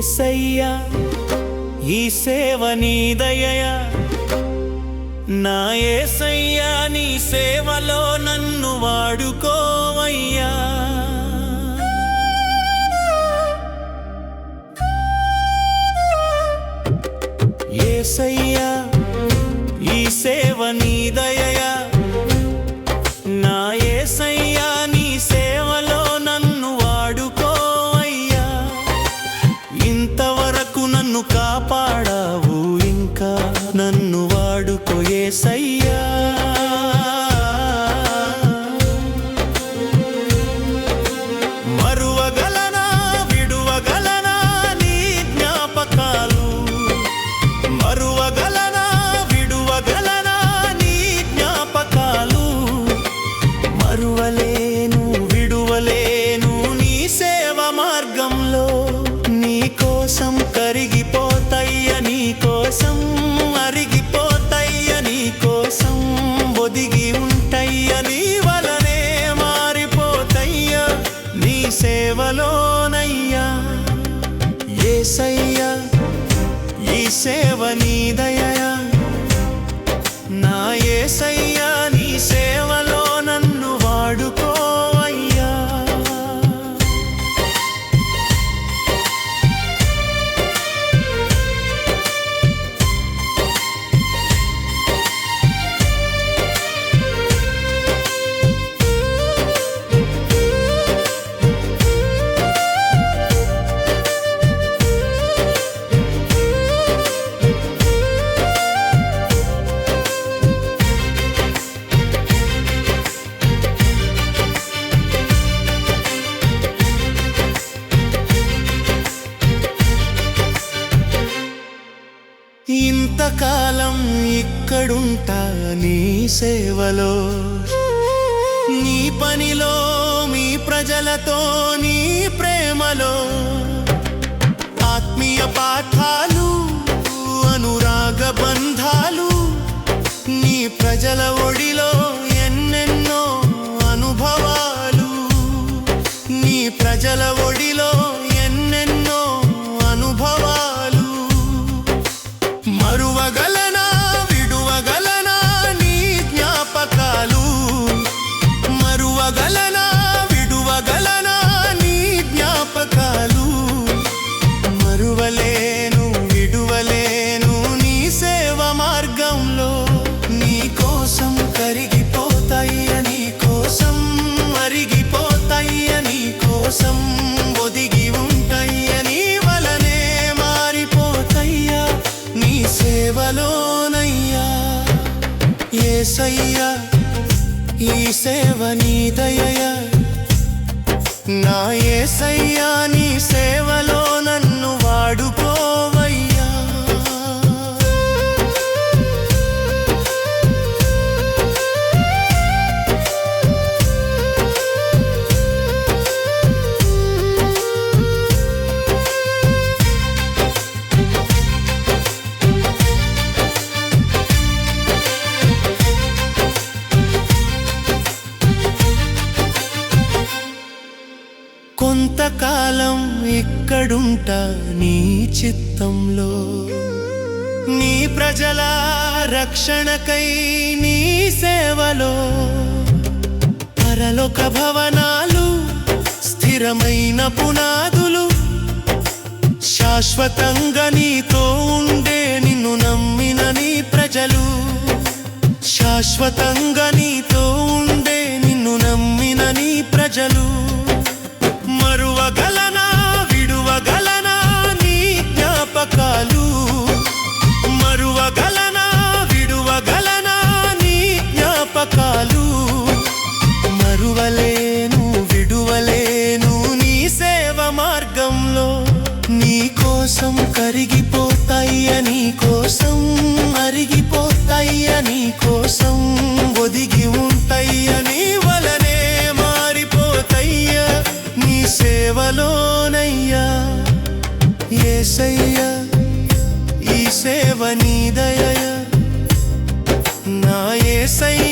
ఏసయ్యా ఈ సేవ నీదయ్యా నా ఏసయ్యా నీ సేవలో నన్ను వాడుకోవయ్యా. నన్ను వాడుకోయే సయ్యా మరువగలనా విడువగలనా నీ జ్ఞాపకాలు? మరువగలనా విడువగలనా నీ జ్ఞాపకాలు? మరువలేను ఏసయ్యా ఈ సేవ నీదయా నా ఏసయ్యా కాలం ఇక్కడుంటా నీ సేవలో. నీ పనిలో మీ ప్రజలతో నీ ప్రేమలో. ఆత్మీయ పాఠాలు అనురాగ బంధాలు నీ ప్రజల ఒడిలో ఎన్నెన్నో అనుభవాలు. నీ ప్రజల ఒడిలో ఈ సేవ నీ దయ నా ఏసయ్యా నీ కొంతకాలం ఎక్కడుంటా నీ చిత్తంలో? నీ ప్రజల రక్షణకై నీ సేవలో? పరలోక భవనాలు స్థిరమైన పునాదులు శాశ్వతంగా నీతో ఉండే నిన్ను నమ్మిన నీ ప్రజలు శాశ్వతంగా మరువగలనా ఏసయ్యా ఈ సేవ నీదయ నా ఏసయ్య